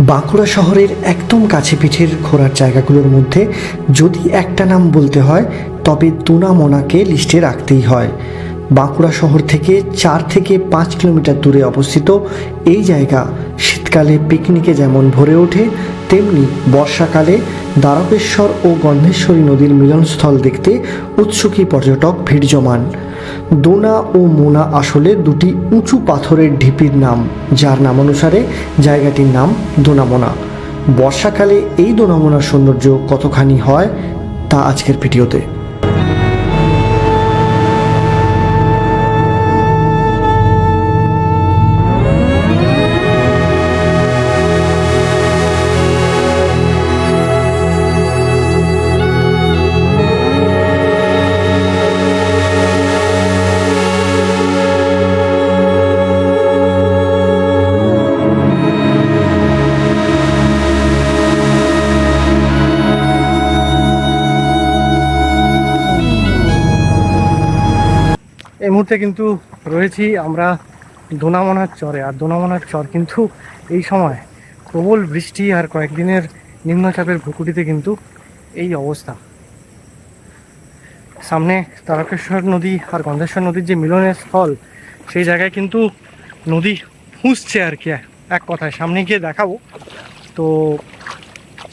বাঁকুড়া শহরের একদম কাছে পিঠের ঘোরার জায়গাগুলোর মধ্যে যদি একটা নাম বলতে হয়, তবে তুনামোনাকে লিস্টে রাখতেই হয়। বাঁকুড়া শহর থেকে চার থেকে পাঁচ কিলোমিটার দূরে অবস্থিত এই জায়গা শীতকালে পিকনিকে যেমন ভরে ওঠে, তেমনি বর্ষাকালে দ্বারকেশ্বর ও গন্ধেশ্বরী নদীর মিলনস্থল দেখতে উৎসুকী পর্যটক ভিড় জমান। দোনা ও মোনা আসলে দুটি উঁচু পাথরের ঢিপির নাম, যার নামানুসারে জায়গাটির নাম দোনামোনা। বর্ষাকালে এই দোনামোনার সৌন্দর্য কতখানি হয়, তা আজকের ভিডিওতে। এই মুহূর্তে কিন্তু রয়েছি আমরা দোনামনার চরে। আর দোনামনার চর কিন্তু এই সময় প্রবল বৃষ্টি আর কয়েকদিনের নিম্নচাপের ভুকুটিতে কিন্তু এই অবস্থা। সামনে তারকেশ্বর নদী আর গন্ধেশ্বর নদীর যে মিলনের স্থল, সেই জায়গায় কিন্তু নদী ফুঁসছে আর কি এক কথায়। সামনে গিয়ে দেখাবো। তো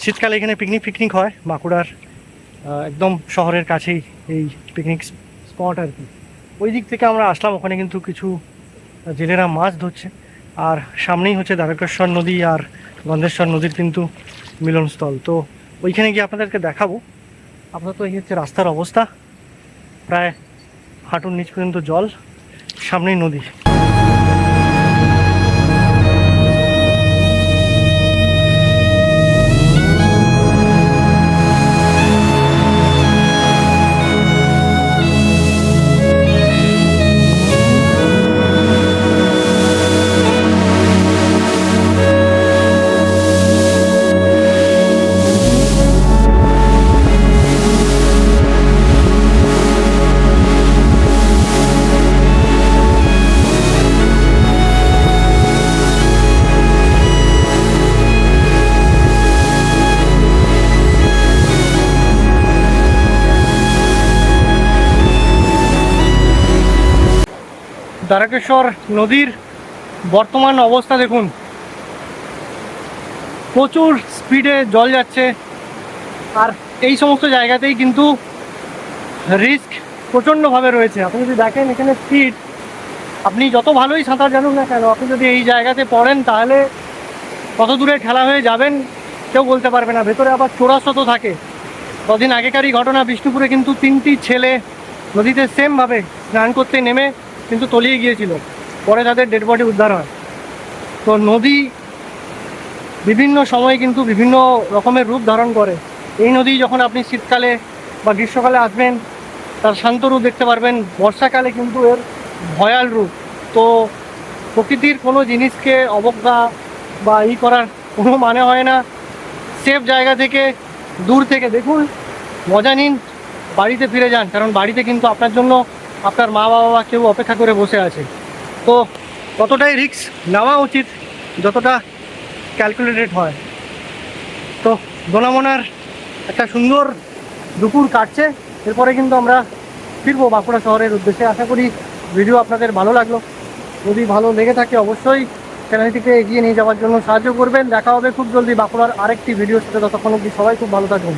শীতকালে এখানে পিকনিক পিকনিক হয় বাঁকুড়ার একদম শহরের কাছেই এই পিকনিক স্পট আর কি। ওই দিক থেকে আমরা আসলাম, ওখানে কিন্তু কিছু জেলেরা মাছ ধরছে। আর সামনেই হচ্ছে দ্বারকেশ্বর নদী আর গন্ধেশ্বর নদীর কিন্তু মিলনস্থল। তো ওইখানে গিয়ে আপনাদেরকে দেখাবো। তো এই হচ্ছে রাস্তার অবস্থা। প্রায় হাঁটুর নিচ পর্যন্ত জল, সামনেই নদী। দ্বারকেশ্বর নদীর বর্তমান অবস্থা দেখুন। প্রচুর স্পিডে জল যাচ্ছে। আর এই সমস্ত জায়গাতেই কিন্তু রিস্ক প্রচণ্ডভাবে রয়েছে। আপনি যদি দেখেন এখানে স্পিড আপনি যত ভালোই সাঁতার জানুন না কেন, আপনি যদি এই জায়গাতে পড়েন তাহলে কত দূরে খেলা হয়ে যাবেন কেউ বলতে পারবে না। ভেতরে আবার চোরাশত থাকে। কদিন আগেকারই ঘটনা, বিষ্ণুপুরে কিন্তু তিনটি ছেলে নদীতে সেমভাবে স্নান করতে নেমে কিন্তু তলিয়ে গিয়েছিল। পরে তাদের ডেড বডি উদ্ধার হয়। তো নদী বিভিন্ন সময়ে কিন্তু বিভিন্ন রকমের রূপ ধারণ করে। এই নদী যখন আপনি শীতকালে বা গ্রীষ্মকালে আসবেন, তার শান্ত রূপ দেখতে পারবেন। বর্ষাকালে কিন্তু এর ভয়াল রূপ। তো প্রকৃতির কোনো জিনিসকে অবজ্ঞা বা ই করার কোনো মানে হয় না। সেফ জায়গা থেকে দূর থেকে দেখুন, মজা নিন, বাড়িতে ফিরে যান। কারণ বাড়িতে কিন্তু আপনার জন্য আপনার মা বাবা কেউ অপেক্ষা করে বসে আছে। তো ততটাই রিস্ক নেওয়া উচিত, যতটা ক্যালকুলেটেড হয়। তো দোনামোনার একটা সুন্দর দুপুর কাটছে, এরপরে কিন্তু আমরা ফিরবো বাঁকুড়া শহরের উদ্দেশ্যে। আশা করি ভিডিও আপনাদের ভালো লাগল। যদি ভালো লেগে থাকে অবশ্যই চ্যানেলটিকে এগিয়ে নিয়ে যাওয়ার জন্য সাহায্য করবেন। দেখা হবে খুব জলদি বাঁকুড়ার আরেকটি ভিডিওর সাথে। ততক্ষণ অবধি সবাই খুব ভালো থাকবেন